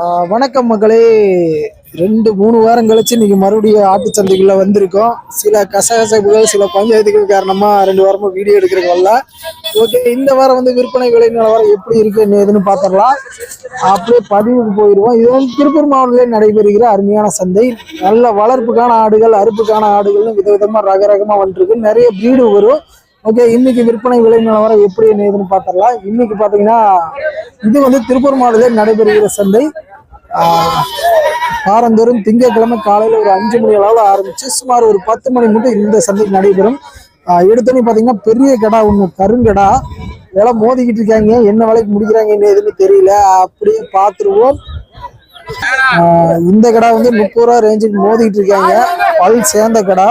வணக்கம் மக்களே. ரெண்டு மூணு வாரம் கழிச்சு இன்னைக்கு மறுபடியும் ஆட்டுச்சந்தைக்குள்ள வந்திருக்கோம். சில கசகசப்புகள் சில பஞ்சாயத்துகள் காரணமா ரெண்டு வாரமா வீடியோ எடுக்கிறவங்கள ஓகே இந்த வாரம் வந்து விற்பனை விலை நிலவரம் எப்படி இருக்கு என்ன ஏதுன்னு பார்த்துடலாம். அப்படியே பதிவுக்கு போயிடுவோம். இது வந்து திருப்பூர் மாவட்டத்தில் நடைபெறுகிற அருமையான சந்தை. நல்ல வளர்ப்புக்கான ஆடுகள் அறுப்புக்கான ஆடுகள்னு விதவிதமா ரக ரகமா வந்துருக்கு. நிறைய வீடு வரும். ஓகே இன்னைக்கு விற்பனை விலை நிலவரம் எப்படி என்ன ஏதுன்னு பார்த்துடலாம். இன்னைக்கு பார்த்தீங்கன்னா இது வந்து திருப்பூர் மாவட்டத்தில் நடைபெறுகிற சந்தை. வாரந்தோறும் திங்கட்கிழமை காலையில் ஒரு அஞ்சு மணி அளவில் ஆரம்பிச்சு சுமார் ஒரு பத்து மணி மட்டும் இந்த சந்தை நடைபெறும். எடுத்தோன்னே பார்த்தீங்கன்னா பெரிய கடா ஒன்று கருங்கடா. இதெல்லாம் மோதிக்கிட்டு இருக்காங்க. என்ன வேலைக்கு முடிக்கிறாங்க என்ன எதுன்னு தெரியல. அப்படியே பார்த்துருவோம். இந்த கடா வந்து முப்பது ரூபா ரேஞ்சுக்கு மோதிக்கிட்டு இருக்காங்க. பல் சேர்ந்த கடா.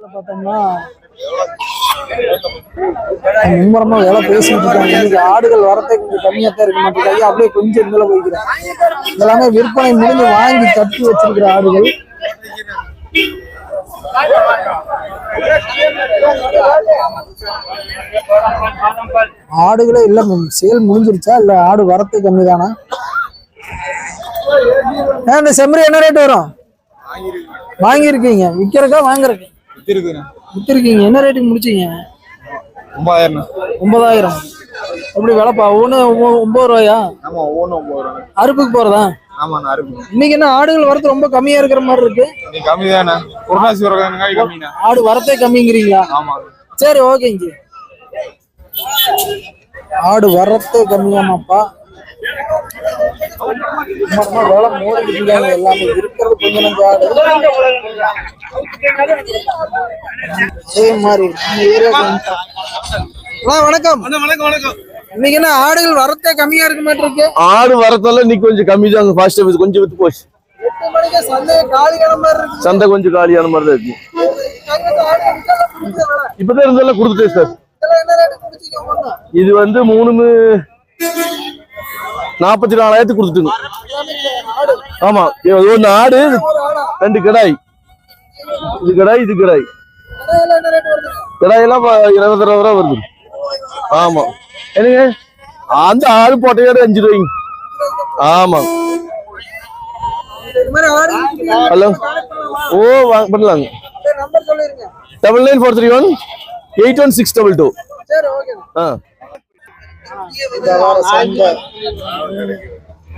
பார்த்தோம்னா மும்முரமா வேலை பேசிட்டு இருக்காங்க. இன்னைக்கு ஆடுகள் வரத்தை கொஞ்சம் கம்மியா தான் இருக்க. மாட்டேங்கிறாங்க அப்படியே கொஞ்சம் இதுல போய்க்கிறேன். இதெல்லாமே விற்பனை முடிஞ்சு வாங்கி தட்டி வச்சிருக்கிற ஆடுகள். ஆடுகளே இல்ல சேல் முடிஞ்சிருச்சா? இல்ல ஆடு வரத்து கம்மி தானா இந்த செம்மறி என்ன ரேட் வரும்? வாங்கியிருக்கீங்க. விற்கிறக்கா வாங்குறக்கு இருக்குண்ணா வித்திருக்கீங்க. என்ன ரேட்டுக்கு முடிச்சீங்க? ஒன்பதாயிரம் ஒன்பதாயிரம். எப்படி விலைப்பா ஒன்று ஒன்பது ரூபாயா? ஆமா ஒவ்வொன்றும் ஒன்பது ரூபா அறுப்புக்கு போறதா? ஆமாண்ணா இருக்கு இன்னைக்கு என்ன ஆடுகள் வரத்து ரொம்ப கம்மியா இருக்கிற மாதிரி இருக்கு? கம்மி தானே கம்மிண்ணா. ஆடு வரத்தே கம்மிங்கிறீங்களா? ஆமா சரி ஓகேங்க ஆடு வரத்தே கம்மியாமாப்பா வேலை எல்லாமே இருக்கிறது கொஞ்சம் ஆடு. அதே மாதிரி வணக்கம் வணக்கம் வணக்கம். இன்னைக்கு என்ன ஆடுகள் வரத்தே கம்மியா இருக்க மாதிரி இருக்கு? ஆடு வரத்தெல்லாம் இன்னைக்கு கொஞ்சம் கம்மி தான் ஃபாஸ்ட் சர்வீஸ் கொஞ்சம் வித்து போச்சு. எட்டு மணிக்கு சந்தை காலியான மாதிரி இருக்கு. சந்தை கொஞ்சம் காலியான மாதிரி தான் இருக்கு. இப்பதான் இருந்தெல்லாம் கொடுத்துட்டேன் சார். இது வந்து மூணு நாற்பத்தி நாலாயிரத்துக்கு கொடுத்துட்டுங்க. ஆமா ஒரு ஆடா ரெண்டு கிடாய். இது கிடாய் இது கிடாய் கிடாயெல்லாம் ப- இருபது ரூபா வருது. ஆமா. என்னங்க? அந்த ஆடு போட்டையோட அஞ்சு ரூபாய்ங்க. ஆமா. ஹலோ. ஓ வாங்க பண்ணலாங்க. Double nine four three one eight one six double two சரி ஓகே. ஆ. இந்த வார சந்தை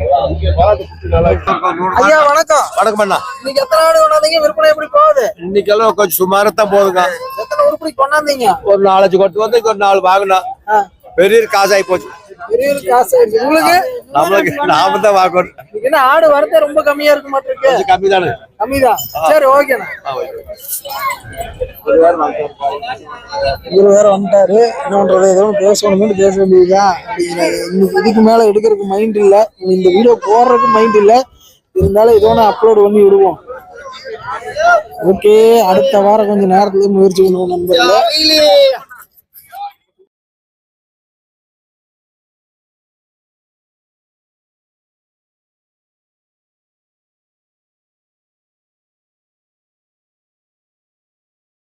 ஐயா வணக்கம். வணக்கம் அண்ணா. இன்னைக்கு எத்தனை ஆடு கொண்டாந்தீங்க? விற்பனை எப்படி போகுது? இன்னைக்கெல்லாம் கொஞ்சம் சுமாரா தான் போகுதுங்க எத்தனை உருப்படி கொண்டாந்தீங்க? ஒரு நாலஞ்சு கொட்டு வந்து ஒரு நாலு வாங்கினோம். ஆ, பெரிய காசாகி போச்சு. பெரிய ஒரு காசு ஆயிடுச்சு உங்களுக்கு? நம்மளுக்கு நாம தான் என்ன ஆடு வரதே ரொம்ப கம்மியா இருக்க மாட்டிருக்கு கம்மி தானே கம்மிதான். சரி ஓகேண்ணா இவர் வேற வந்துட்டாரு. என்ன பண்றது? ஏதோ பேசணும்னு பேச வேண்டியதுதான். இன்னைக்கு இதுக்கு மேல எடுக்கிறதுக்கு மைண்ட் இல்ல. இந்த வீடியோ போடுறதுக்கு மைண்ட் இல்ல. இருந்தாலும் ஏதோ ஒன்று அப்லோட் பண்ணி விடுவோம். ஓகே அடுத்த வாரம் கொஞ்சம் நேரத்துல முயற்சி பண்ணுவோம் நண்பர்களே.